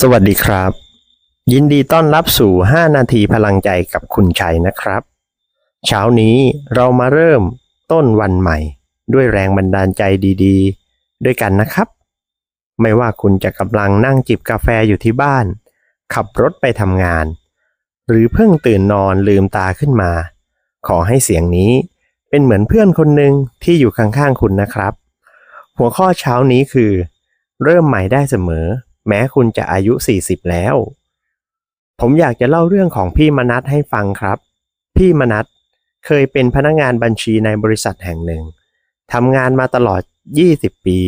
สวัสดีครับ ยินดีต้อนรับสู่ 5 นาทีพลังใจกับคุณชัยนะครับ เช้านี้เรามาเริ่มต้นวันใหม่ ด้วยแรงบันดาลใจดีๆ ด้วยกันนะครับ ไม่ว่าคุณจะกำลังนั่งจิบกาแฟอยู่ที่บ้าน ขับรถไปทำงาน หรือเพิ่งตื่นนอนลืมตาขึ้นมา ขอให้เสียงนี้เป็นเหมือนเพื่อนคนหนึ่งที่อยู่ข้างๆคุณนะครับ หัวข้อเช้านี้คือ เริ่มใหม่ได้เสมอ แม้คุณจะอายุ 40 แล้ว ผมอยากจะเล่าเรื่องของพี่มนัทให้ฟังครับ พี่มนัทเคยเป็นพนักงานบัญชีในบริษัทแห่งหนึ่งทำงานมาตลอด 20 ปี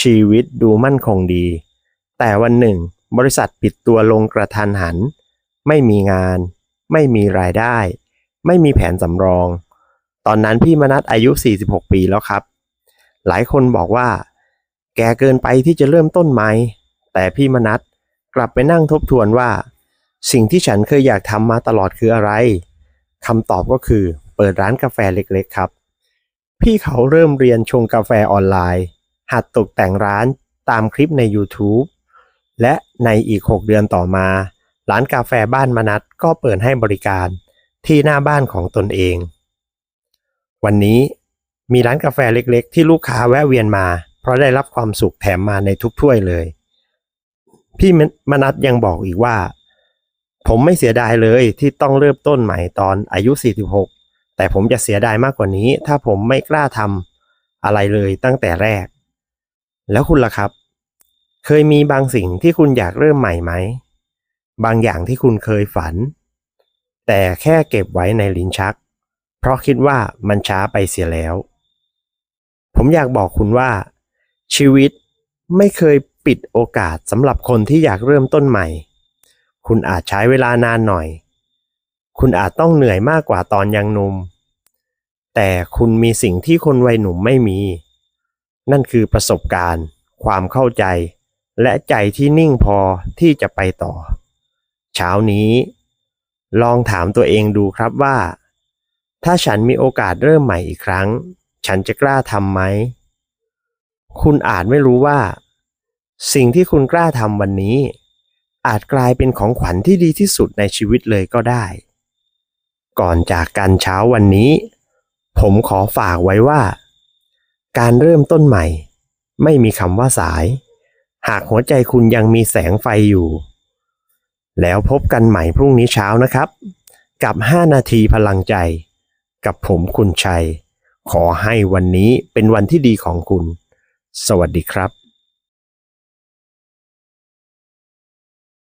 ชีวิตดูมั่นคงดี แต่วันหนึ่ง บริษัทปิดตัวลงกระทันหัน ไม่มีงาน ไม่มีรายได้ ไม่มีแผนสำรอง ตอนนั้นพี่มนัทอายุ 46 ปีแล้วครับ หลายคนบอกว่า แกเกินไปที่จะเริ่มต้นใหม่ แต่พี่มนัทกลับไปนั่งทบทวนว่า สิ่งที่ฉันเคยอยากทำมาตลอดคืออะไรคำตอบก็คือเปิดร้านกาแฟเล็กๆครับ พี่เขาเริ่มเรียนชงกาแฟออนไลน์ หัดตกแต่งร้านตามคลิปใน YouTube และในอีก 6 เดือนต่อมา ร้านกาแฟบ้านมนัทก็เปิดให้บริการที่หน้าบ้านของตนเอง วันนี้มีร้านกาแฟเล็กๆ ที่ลูกค้าแวะเวียนมา เพราะได้รับความสุขแถมมาในทุกถ้วยเลย พี่มนัทยังบอกอีกว่า ผมไม่เสียดายเลยที่ต้องเริ่มต้นใหม่ตอนอายุ 46 แต่ผมจะเสียดายมากกว่านี้ ถ้าผมไม่กล้าทำอะไรเลยตั้งแต่แรก แล้วคุณล่ะครับ เคยมีบางสิ่งที่คุณอยากเริ่มใหม่ไหม บางอย่างที่คุณเคยฝัน แต่แค่เก็บไว้ในลิ้นชัก เพราะคิดว่ามันช้าไปเสียแล้ว ผมอยากบอกคุณว่า ชีวิต ไม่เคยปิดโอกาสสำหรับคนที่อยากเริ่มต้นใหม่ คุณอาจใช้เวลานานหน่อย คุณอาจต้องเหนื่อยมากกว่าตอนยังหนุ่ม แต่คุณมีสิ่งที่คนวัยหนุ่มไม่มี นั่นคือประสบการณ์ ความเข้าใจ และใจที่นิ่งพอที่จะไปต่อ เช้านี้ ลองถามตัวเองดูครับว่า ถ้าฉันมีโอกาสเริ่มใหม่อีกครั้ง ฉันจะกล้าทำไหม คุณอาจไม่รู้ว่า สิ่งที่คุณกล้าทำวันนี้ อาจกลายเป็นของขวัญที่ดีที่สุดในชีวิตเลยก็ได้ ก่อนจากกันเช้าวันนี้ ผมขอฝากไว้ว่า การเริ่มต้นใหม่ ไม่มีคำว่าสาย หากหัวใจคุณยังมีแสงไฟอยู่ แล้วพบกันใหม่พรุ่งนี้เช้านะครับ กับ 5 นาทีพลังใจ กับผมคุณชัย ขอให้วันนี้เป็นวันที่ดีของคุณ สวัสดีครับ